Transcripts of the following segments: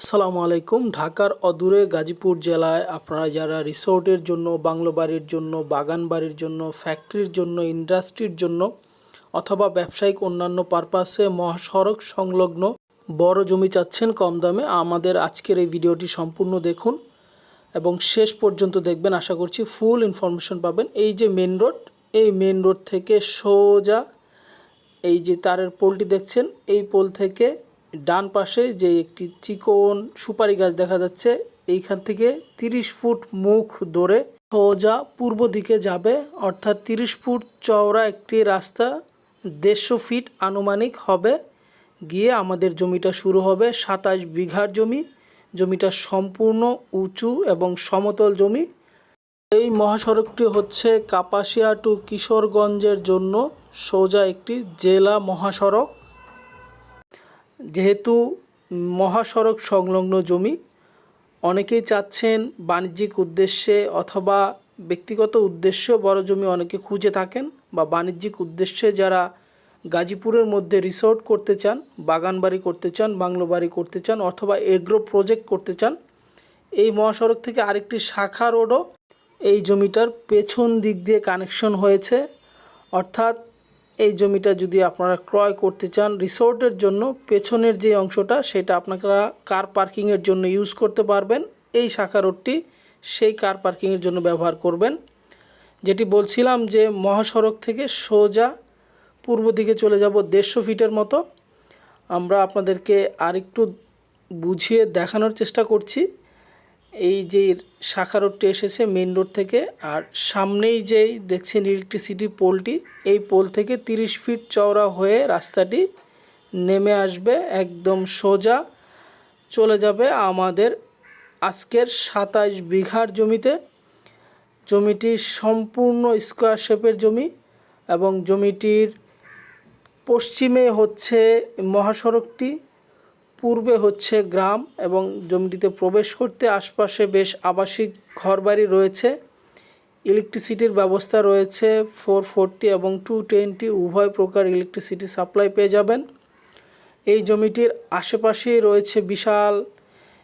আসসালামু আলাইকুম। ঢাকার অদূরে গাজীপুর জেলায় আপনারা যারা রিসোর্টের জন্য, বাংলো বাড়ির জন্য, বাগান বাড়ির জন্য, ফ্যাক্টরির জন্য, ইন্ডাস্ট্রির জন্য অথবা ব্যবসায়িক অন্যান্য পারপাসে মহাসড়ক সংলগ্ন বড় জমি চাচ্ছেন কম দামে, আমাদের আজকের এই ভিডিওটি সম্পূর্ণ দেখুন এবং শেষ পর্যন্ত দেখবেন। আশা করছি ফুল ইনফরমেশন পাবেন। এই যে মেন রোড, এই মেন রোড থেকে সোজা এই যে তারের পোলটি দেখছেন, এই পোল থেকে ডান পাশে যে একটি চিকন সুপারি গাছ দেখা যাচ্ছে, এইখান থেকে তিরিশ ফুট মুখ ধরে সোজা পূর্ব দিকে যাবে, অর্থাৎ তিরিশ ফুট চওড়া একটি রাস্তা দেড়শো ফিট আনুমানিক হবে। গিয়ে আমাদের জমিটা শুরু হবে সাতাশ বিঘার জমি। জমিটা সম্পূর্ণ উঁচু এবং সমতল জমি। এই মহাসড়কটি হচ্ছে কাপাসিয়া টু কিশোরগঞ্জের জন্য সোজা একটি জেলা মহাসড়ক। যেহেতু মহাসড়ক সংলগ্ন জমি, অনেকেই চাচ্ছেন বাণিজ্যিক উদ্দেশ্যে অথবা ব্যক্তিগত উদ্দেশ্যে বড় জমি অনেকে খুঁজে থাকেন বা বাণিজ্যিক উদ্দেশ্যে যারা গাজীপুরের মধ্যে রিসোর্ট করতে চান বাগান বাড়ি করতে চান বাংলো বাড়ি করতে চান অথবা এগ্রো প্রজেক্ট করতে চান, এই মহাসড়ক থেকে আরেকটি শাখা রোডও এই জমিটার পেছন দিক দিয়ে কানেকশন হয়েছে। অর্থাৎ এই জমিটা যদি আপনারা ক্রয় করতে চান রিসোর্টের জন্য, পেছনের যে অংশটা সেটা আপনারা কার পার্কিংয়ের জন্য ইউজ করতে পারবেন, এই শাখা রোডটি সেই কার পার্কিংয়ের জন্য ব্যবহার করবেন। যেটি বলছিলাম যে মহাসড়ক থেকে সোজা পূর্ব দিকে চলে যাব দেড়শো ফিটের মতো। আমরা আপনাদেরকে আরেকটু বুঝিয়ে দেখানোর চেষ্টা করছি। এই যে শাখা রোডটি এসেছে মেন রোড থেকে, আর সামনেই যেই দেখছেন ইলেকট্রিসিটি পোলটি, এই পোল থেকে তিরিশ ফিট চওড়া হয়ে রাস্তাটি নেমে আসবে, একদম সোজা চলে যাবে আমাদের আজকের সাতাশ বিঘার জমিতে। জমিটি সম্পূর্ণ স্কোয়ার শেপের জমি এবং জমিটির পশ্চিমে হচ্ছে মহাসড়কটি। পূর্বে হচ্ছে গ্রাম এবং জমিটিতে প্রবেশ করতে আশপাশে বেশ আবাসিক ঘরবাড়ি রয়েছে। ইলেকট্রিসিটির ব্যবস্থা রয়েছে, ফোর ফোরটি এবং টু টোয়েন্টি উভয় প্রকার ইলেকট্রিসিটি সাপ্লাই পেয়ে যাবেন। এই জমিটির আশেপাশেই রয়েছে বিশাল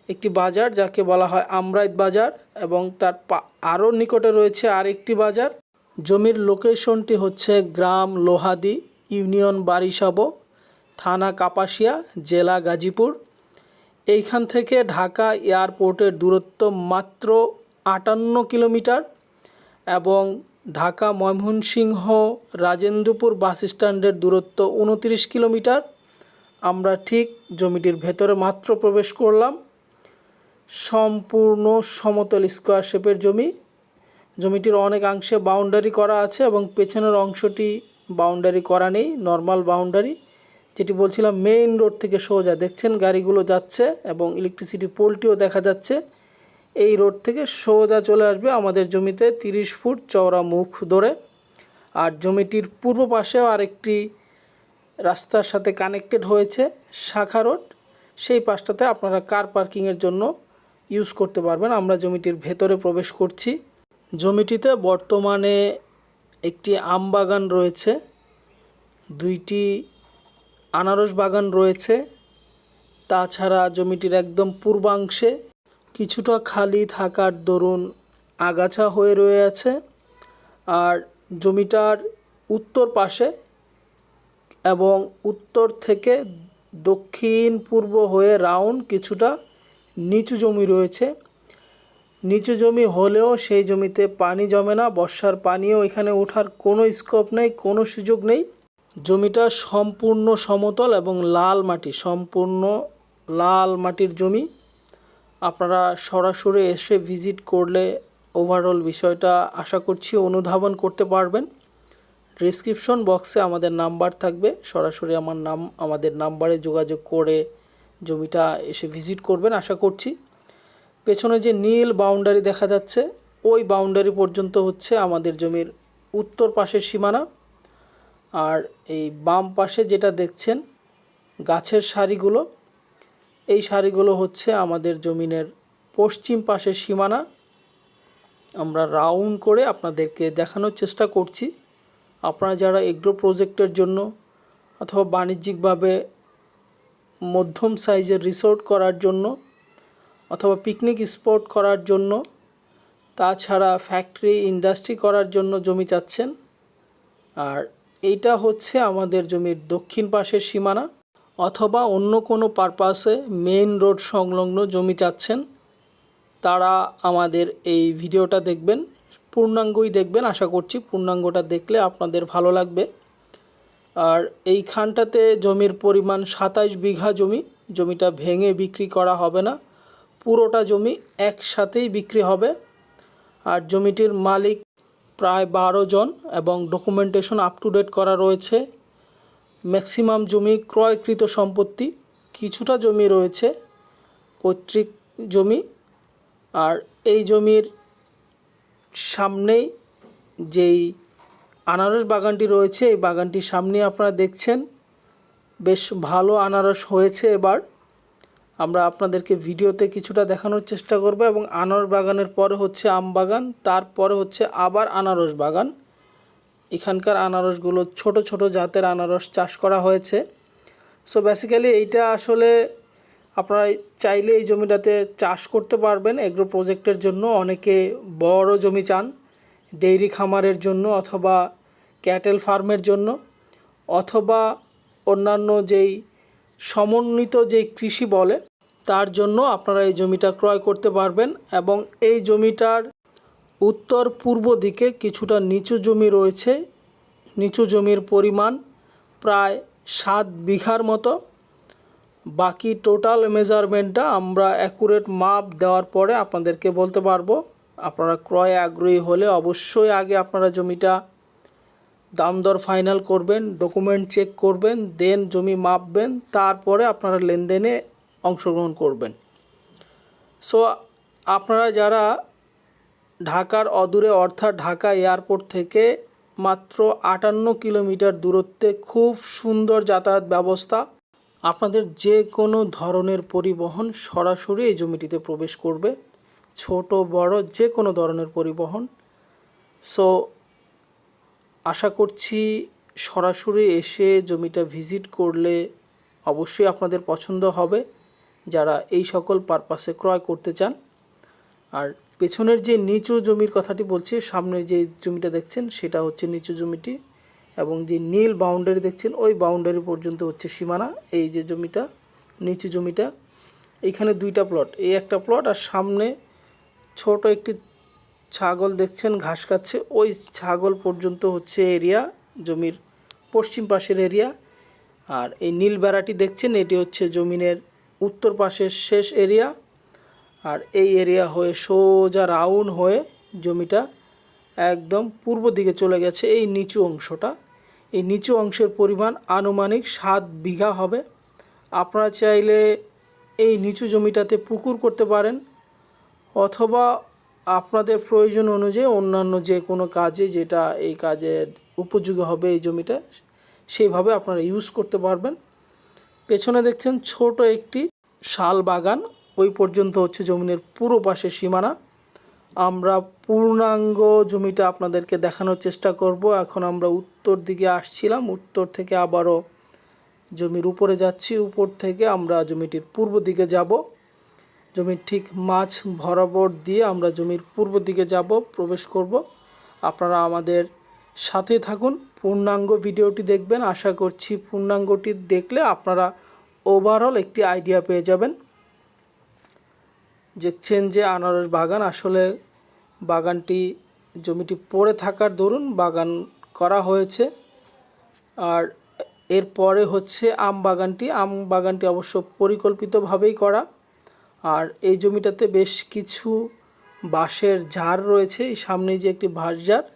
একটি বাজার, যাকে বলা হয় আমরাইত বাজার এবং তার আরও নিকটে রয়েছে আরেকটি বাজার। জমির লোকেশনটি হচ্ছে গ্রাম লোহাদি ইউনিয়ন বারিসাবো। থানা কাপাসিয়া, জেলা গাজীপুর। এইখান থেকে ঢাকা এয়ারপোর্টের দূরত্ব মাত্র আটান্ন কিলোমিটার এবং ঢাকা ময়মনসিংহ রাজেন্দ্রপুর বাস স্ট্যান্ডের দূরত্ব উনত্রিশ কিলোমিটার। আমরা ঠিক জমিটির ভেতরে মাত্র প্রবেশ করলাম। সম্পূর্ণ সমতল স্কোয়ার শেপের জমি। জমিটির অনেকাংশে বাউন্ডারি করা আছে এবং পেছনের অংশটি বাউন্ডারি করা নেই, নর্মাল বাউন্ডারি। যেটি বলছিলাম মেইন রোড থেকে সোজা। দেখছেন, গাড়িগুলো যাচ্ছে এবং ইলেকট্রিসিটি পোলটিও দেখা যাচ্ছে। এই রোড থেকে সোজা চলে আসবে আমাদের জমিতে তিরিশ ফুট চওড়া মুখ ধরে। আর জমিটির পূর্ব পাশেও আরেকটি রাস্তার সাথে কানেক্টেড হয়েছে শাখা রোড। সেই পাশটাতে আপনারা কার পার্কিংয়ের জন্য ইউজ করতে পারবেন। আমরা জমিটির ভেতরে প্রবেশ করছি। জমিটিতে বর্তমানে একটি আমবাগান রয়েছে। দুইটি আনারস বাগান রয়েছে, তাছাড়া জমিটির একদম পূর্বাংশে কিছুটা খালি থাকার দরুন আগাছা হয়ে রয়ে আছে আর জমিটার উত্তর পাশে এবং উত্তর থেকে দক্ষিণ পূর্ব হয়ে রাউন্ড কিছুটা নিচু জমি রয়েছে। নিচু জমি হলেও সেই জমিতে পানি জমে না, বর্ষার পানিও এখানে ওঠার কোনো স্কোপ নেই, কোনো সুযোগ নেই। জমিটা সম্পূর্ণ সমতল এবং লাল মাটি, সম্পূর্ণ লাল মাটির জমি। আপনারা সরাসরি এসে ভিজিট করলে ওভারঅল বিষয়টা আশা করছি অনুধাবন করতে পারবেন। ডিসক্রিপশন বক্সে আমাদের নাম্বার থাকবে। সরাসরি আমার নাম, আমাদের নাম্বারে যোগাযোগ করে জমিটা এসে ভিজিট করবেন আশা করছি। পেছনে যে নীল বাউন্ডারি দেখা যাচ্ছে, ওই বাউন্ডারি পর্যন্ত হচ্ছে আমাদের জমির উত্তর পাশের সীমানা। আর এই বাম পাশে যেটা দেখছেন, গাছের সারিগুলো, এই সারিগুলো হচ্ছে আমাদের জমিনের পশ্চিম পাশের সীমানা। আমরা রাউন্ড করে আপনাদেরকে দেখানোর চেষ্টা করছি। আপনারা যারা এগ্রো প্রজেক্টের জন্য অথবা বাণিজ্যিকভাবে মধ্যম সাইজের রিসোর্ট করার জন্য অথবা পিকনিক স্পট করার জন্য, তাছাড়া ফ্যাক্টরি ইন্ডাস্ট্রি করার জন্য জমি চাচ্ছেন, আর এইটা হচ্ছে আমাদের জমির দক্ষিণ পাশের সীমানা, অথবা অন্য কোনো পারপাসে মেইন রোড সংলগ্ন জমি চাচ্ছেন। তারা আমাদের এই ভিডিওটা দেখবেন, পূর্ণাঙ্গই দেখবেন। আশা করছি পূর্ণাঙ্গটা দেখলে আপনাদের ভালো লাগবে। আর এইখানটাতে জমির পরিমাণ সাতাইশ বিঘা জমি, জমিটা ভেঙে বিক্রি করা হবে না। পুরোটা জমি একসাথেই বিক্রি হবে। আর জমিটির মালিক প্রায় বারো জন এবং ডকুমেন্টেশন আপ টু ডেট করা রয়েছে। ম্যাক্সিমাম জমি ক্রয়কৃত সম্পত্তি কিছুটা জমি রয়েছে, পৈতৃক জমি। আর এই জমির সামনেই যেই আনারস বাগানটি রয়েছে, এই বাগানটির সামনে আপনারা দেখছেন, বেশ ভালো আনারস হয়েছে এবার। আমরা আপনাদেরকে ভিডিওতে কিছুটা দেখানোর চেষ্টা করব এবং আনারস বাগানের পরে হচ্ছে আম বাগান তারপরে হচ্ছে আবার আনারস বাগান। এখানকার আনারসগুলো ছোট ছোট জাতের আনারস চাষ করা হয়েছে। সো বেসিক্যালি এইটা আসলে আপনারা চাইলে এই জমিটাতে চাষ করতে পারবেন এগ্রো প্রজেক্টের জন্য। অনেকে বড় জমি চান ডেইরি খামারের জন্য অথবা ক্যাটেল ফার্মের জন্য। অথবা অন্যান্য যেই সমন্বিত যেই কৃষি বলে, তার জন্য আপনারা এই জমিটা ক্রয় করতে পারবেন এবং এই জমিটার উত্তর পূর্ব দিকে কিছুটা নিচু জমি রয়েছে। নিচু জমির পরিমাণ প্রায় সাত বিঘার মতো। বাকি টোটাল মেজারমেন্টটা আমরা অ্যাকুরেট মাপ দেওয়ার পরে আপনাদেরকে বলতে পারব। আপনারা ক্রয়ে আগ্রহী হলে অবশ্যই আগে আপনারা জমিটা দাম দর ফাইনাল করবেন, ডকুমেন্ট চেক করবেন, দেন জমি মাপবেন, তারপরে আপনারা লেনদেনে অংশগ্রহণ করবেন। সো আপনারা যারা ঢাকার অদূরে, অর্থাৎ ঢাকা এয়ারপোর্ট থেকে মাত্র আটান্ন কিলোমিটার দূরত্বে খুব সুন্দর যাতায়াত ব্যবস্থা, আপনাদের যে কোনো ধরনের পরিবহন সরাসরি এই জমিটিতে প্রবেশ করবে, ছোট, বড়, যে কোনো ধরনের পরিবহন। সো আশা করছি সরাসরি এসে জমিটা ভিজিট করলে অবশ্যই আপনাদের পছন্দ হবে, যারা এই সকল পারপাসে ক্রয় করতে চান। আর পেছনের যে নিচু জমির কথাটি বলছি সামনে যে জমিটা দেখছেন, সেটা হচ্ছে নিচু জমিটি এবং যে নীল বাউন্ডারি দেখছেন, ওই বাউন্ডারি পর্যন্ত হচ্ছে সীমানা, এই যে জমিটা, নিচু জমিটা। এইখানে দুইটা প্লট এই একটা প্লট আর সামনে ছোট একটি ছাগল দেখছেন, ঘাস খাচ্ছে। ওই ছাগল পর্যন্ত হচ্ছে এরিয়া, জমির পশ্চিম পাশের এরিয়া। আর এই নীল বেড়াটি দেখছেন, এটি হচ্ছে জমিনের উত্তর পাশের শেষ এরিয়া। আর এই এরিয়া হয়ে সোজা রাউন্ড হয়ে জমিটা একদম পূর্ব দিকে চলে গেছে, এই নিচু অংশটা। এই নিচু অংশের পরিমাণ আনুমানিক সাত বিঘা হবে। আপনারা চাইলে এই নিচু জমিটাতে পুকুর করতে পারেন, অথবা আপনাদের প্রয়োজন অনুযায়ী অন্যান্য যে কোনো কাজে যেটা এই কাজের উপযোগী হবে এই জমিটা, সেইভাবে আপনারা ইউজ করতে পারবেন। পেছনে দেখছেন ছোট একটি শাল বাগান, ওই পর্যন্ত হচ্ছে জমিনের পুরো পাশের সীমানা। আমরা পূর্ণাঙ্গ জমিটা আপনাদেরকে দেখানোর চেষ্টা করব। এখন আমরা উত্তর দিকে আসছিলাম, উত্তর থেকে আবারও জমির উপরে যাচ্ছি, উপর থেকে আমরা জমিটির পূর্ব দিকে যাব। জমির ঠিক মাছ বরাবর দিয়ে আমরা জমির পূর্ব দিকে যাব, প্রবেশ করব। আপনারা আমাদের সাথে থাকুন। পূর্ণাঙ্গ ভিডিওটি দেখবেন। আশা করছি পূর্ণাঙ্গটি দেখলে আপনারা ওভারঅল একটি আইডিয়া পেয়ে যাবেন। দেখছেন যে আনারস বাগান, আসলে বাগানটি জমিটি পড়ে থাকার দরুন বাগান করা হয়েছে। আর এরপরে হচ্ছে আম বাগানটি। আম বাগানটি অবশ্য পরিকল্পিতভাবেই করা। আর এই জমিটাতে বেশ কিছু বাঁশের ঝাড় রয়েছে। সামনে যে একটি বাঁশ ঝাড়,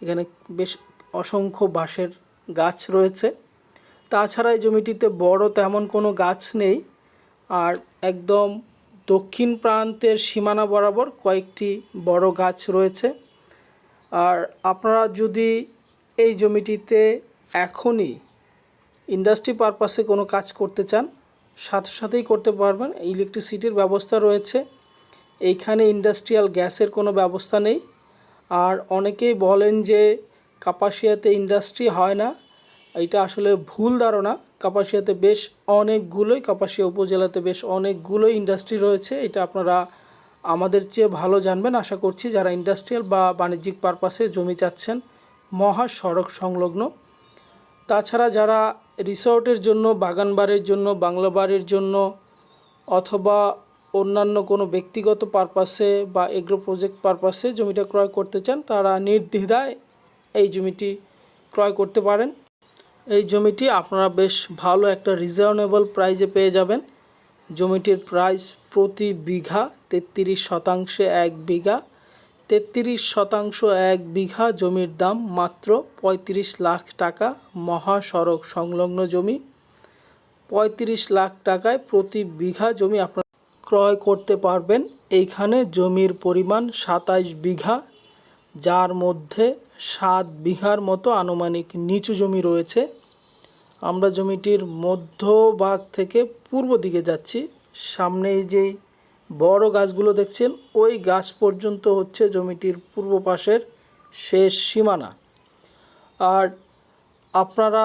এখানে বেশ অসংখ্য বাঁশের গাছ রয়েছে। তাছাড়া এই জমিটিতে বড় তেমন কোনো গাছ নেই। আর একদম দক্ষিণ প্রান্তের সীমানা বরাবর কয়েকটি বড় গাছ রয়েছে। আর আপনারা যদি এই জমিটিতে এখনই ইন্ডাস্ট্রি পারপাসে কোনো কাজ করতে চান সাথে সাথেই করতে পারবেন। ইলেকট্রিসিটির ব্যবস্থা রয়েছে। এইখানে ইন্ডাস্ট্রিয়াল গ্যাসের কোনো ব্যবস্থা নেই। আর অনেকেই বলেন যে কাপাসিয়াতে ইন্ডাস্ট্রি হয় না। এটা আসলে ভুল ধারণা। কাপাসিয়াতে বেশ অনেকগুলোই, কাপাসিয়া উপজেলাতে বেশ অনেকগুলোই ইন্ডাস্ট্রি রয়েছে। এটা আপনারা আমাদের চেয়ে ভালো জানবেন। আশা করছি যারা ইন্ডাস্ট্রিয়াল বা বাণিজ্যিক পারপাসে জমি চাচ্ছেন মহাসড়ক সংলগ্ন। তাছাড়া যারা রিসর্টের জন্য বাগান বাড়ির জন্য বাংলা বাড়ির জন্য, অথবা অন্যান্য কোনো ব্যক্তিগত পারপাসে বা এগ্রো প্রজেক্ট পারপাসে জমিটা ক্রয় করতে চান, তারা নির্দ্বিধায় এই জমিটি ক্রয় করতে পারেন। এই জমিটি আপনারা বেশ ভালো একটা রিজনেবল প্রাইজে পেয়ে যাবেন। জমিটির প্রাইস প্রতি বিঘা তেত্রিশ শতাংশে এক বিঘা। তেত্রিশ শতাংশ এক বিঘা জমির দাম মাত্র পঁয়ত্রিশ লাখ টাকা মহাসড়ক সংলগ্ন জমি। পঁয়ত্রিশ লাখ টাকায় প্রতি বিঘা জমি আপনারা ক্রয় করতে পারবেন। এইখানে জমির পরিমাণ সাতাইশ বিঘা, যার মধ্যে সাত বিঘার মতো আনুমানিক নিচু জমি রয়েছে। আমরা জমিটির মধ্যভাগ থেকে পূর্ব দিকে যাচ্ছি। সামনে যেই বড় গাছগুলো দেখছেন, ওই গাছ পর্যন্ত হচ্ছে জমিটির পূর্ব পাশের শেষ সীমানা। আর আপনারা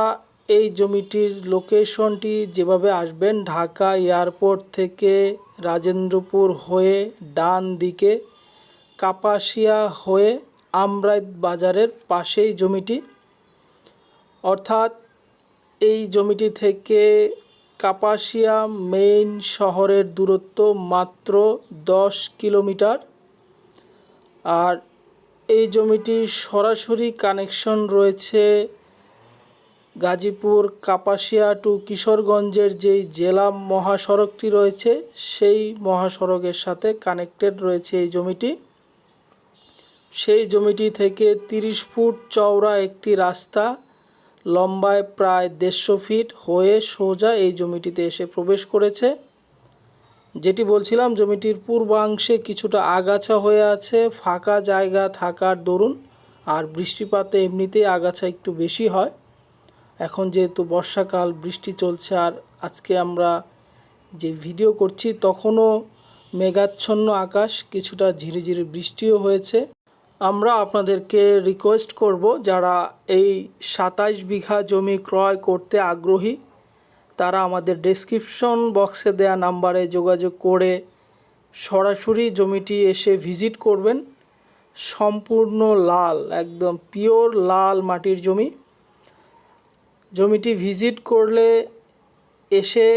এই জমিটির লোকেশনটি যেভাবে আসবেন, ঢাকা এয়ারপোর্ট থেকে রাজেন্দ্রপুর হয়ে ডান দিকে, কাপাসিয়া হয়ে আমরাইত বাজারের পাশেই জমিটি। অর্থাৎ এই জমিটি থেকে কাপাসিয়া মেইন শহরের দূরত্ব মাত্র দশ কিলোমিটার। আর এই জমিটির সরাসরি কানেকশন রয়েছে গাজীপুর কাপাসিয়া টু কিশোরগঞ্জের যেই জেলা মহাসড়কটি রয়েছে, সেই মহাসড়কের সাথে কানেক্টেড রয়েছে এই জমিটি। সেই জমিটি থেকে তিরিশ ফুট চওড়া একটি রাস্তা লম্বায় প্রায় দেড়শো ফিট হয়ে সোজা এই জমিটিতে এসে প্রবেশ করেছে। যেটি বলছিলাম, জমিটির পূর্বাংশে কিছুটা আগাছা হয়ে আছে, ফাঁকা জায়গা থাকার দরুন, আর বৃষ্টিপাতে এমনিতেই আগাছা একটু বেশি হয়। এখন যেহেতু বর্ষাকাল, বৃষ্টি চলছে, আর আজকে আমরা যে ভিডিও করছি, তখনও মেঘাচ্ছন্ন আকাশ, কিছুটা ঝিরিঝিরি বৃষ্টিও হয়েছে। আমরা আপনাদেরকে রিকোয়েস্ট করব যারা এই সাতাইশ বিঘা জমি ক্রয় করতে আগ্রহী, তারা আমাদের ডেসক্রিপশন বক্সে দেয়া নাম্বারে যোগাযোগ করে সরাসরি জমিটি এসে ভিজিট করবেন। সম্পূর্ণ লাল, একদম পিওর লাল মাটির জমি। জমিটি ভিজিট করলে এসে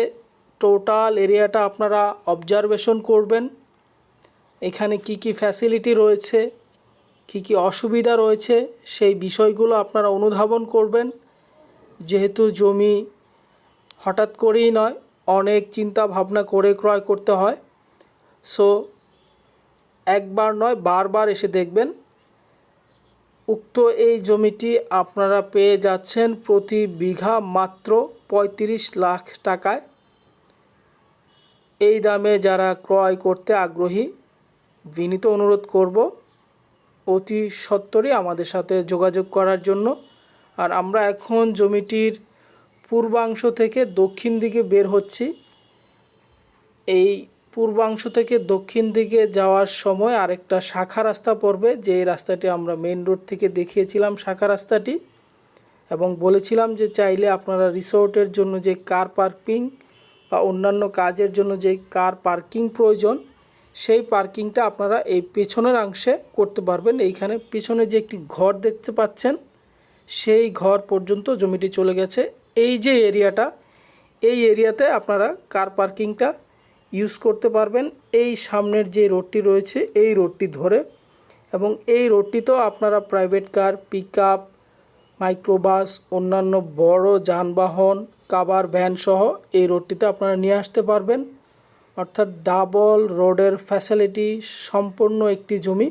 টোটাল এরিয়াটা আপনারা অবজারভেশন করবেন। এখানে কি কি ফ্যাসিলিটি রয়েছে? কি কি অসুবিধা রয়েছে সেই বিষয়গুলো আপনারা অনুধাবন করবেন। যেহেতু জমি হঠাৎ করেই নয়, অনেক চিন্তা ভাবনা করে ক্রয় করতে হয়। সো একবার নয়, বারবার এসে দেখবেন। উক্ত এই জমিটি আপনারা পেয়ে যাচ্ছেন প্রতি বিঘা মাত্র পঁয়ত্রিশ লাখ টাকায়। এই দামে যারা ক্রয় করতে আগ্রহী, বিনীত অনুরোধ করব। অতি সত্বরই আমাদের সাথে যোগাযোগ করার জন্য। আর আমরা এখন জমিটির পূর্বাংশ থেকে দক্ষিণ দিকে বের হচ্ছি। এই পূর্বাংশ থেকে দক্ষিণ দিকে যাওয়ার সময় আরেকটা শাখা রাস্তা পড়বে, যে রাস্তাটি আমরা মেন রোড থেকে দেখিয়েছিলাম শাখা রাস্তাটি। এবং বলেছিলাম যে চাইলে আপনারা রিসোর্টের জন্য যে কার পার্কিং বা অন্যান্য কাজের জন্য যে কার পার্কিং প্রয়োজন সেই পার্কিংটা আপনারা এই পেছনের অংশে করতে পারবেন। এইখানে পিছনে যে একটি ঘর দেখতে পাচ্ছেন, সেই ঘর পর্যন্ত জমিটি চলে গেছে। এই যে এরিয়াটা, এই এরিয়াতে আপনারা কার পার্কিংটা ইউজ করতে পারবেন। এই সামনের যে রোডটি রয়েছে, এই রোডটি ধরে এবং এই রোডটিতেও আপনারা private car pick up microbus, অন্যান্য বড় যানবাহন, কাবার ভ্যান সহ এই রোডটিতে আপনারা নিয়ে আসতে পারবেন। অর্থাৎ ডাবল রোডের ফ্যাসিলিটি সম্পূর্ণ একটি জমি।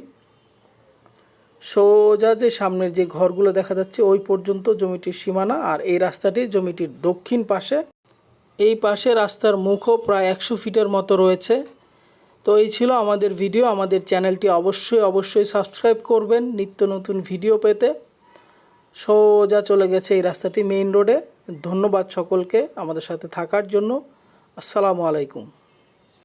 সোজা যে সামনের যে ঘরগুলো দেখা যাচ্ছে, ওই পর্যন্ত জমিটির সীমানা আর এই রাস্তাটি জমিটির দক্ষিণ পাশে। এই পাশে রাস্তার মুখও প্রায় একশো ফিটের মতো রয়েছে। তো এই ছিল আমাদের ভিডিও আমাদের চ্যানেলটি অবশ্যই অবশ্যই সাবস্ক্রাইব করবেন নিত্য নতুন ভিডিও পেতে। সোজা চলে গেছে এই রাস্তাটি মেইন রোডে ধন্যবাদ সকলকে আমাদের সাথে থাকার জন্য। আসসালামু আলাইকুম।